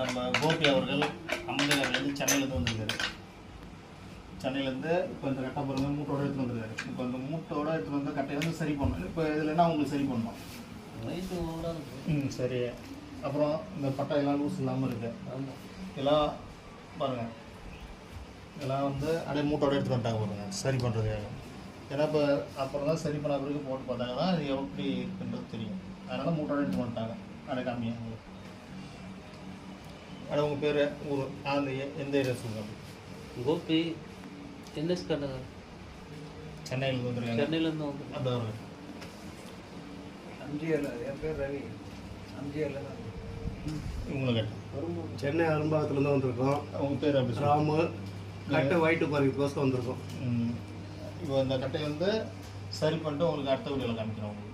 நம்ம கோபி அவர்கள் அம்பேத்கர்லேருந்து சென்னையிலேருந்து வந்திருக்காரு. சென்னையிலேருந்து இப்போ இந்த கட்டை பாருங்க மூட்டோட எடுத்துட்டு வந்திருக்காரு. இப்போ இந்த மூட்டோட எடுத்துட்டு வந்து கட்டையை வந்து சரி பண்ணணும். இப்போ இதில் என்ன உங்களுக்கு சரி பண்ணணும்? ம் சரி. அப்புறம் இந்த பட்டை எல்லாம் லூஸ் இல்லாமல் இருக்கு. ஆமாம் இதெல்லாம் பாருங்கள் இதெல்லாம் வந்து அப்படியே மூட்டோட எடுத்துட்டு வந்துட்டாங்க பாருங்க. சரி பண்ணுறதுக்காக ஏன்னா இப்போ அப்புறம் தான் சரி பண்ண பிறகு போட்டு பார்த்தாங்கன்னா அது எப்படி இருக்குன்றது தெரியும். அதனால் மூட்டோட எடுத்துட்டு வந்துட்டாங்க. அடை காமியா அட உங்கள் பேர்? ஊர் அந்த எந்த ஏரியா சொல்லுங்கள் கோபி என்எஸ் கடை சென்னையில் வந்துருக்காங்க. சென்னையிலேருந்து வந்து அந்த வருங்க அஞ்சியல் என் பேர் ரவி. அஞ்சியல் இவங்களை கேட்டேன். சென்னை அரும்பாக்கத்துலேருந்து வந்திருக்கோம். உங்கள் பேர் அப்படி. ராமு. கட்டை ஒயிட்டு பறிக்கிறதுக்கோசம் வந்திருக்கோம். இப்போ இந்த கட்டையை வந்து சரி பண்ணிட்டு உங்களுக்கு அடுத்த வீடியோவில் காமிக்கிறோம் உங்களுக்கு.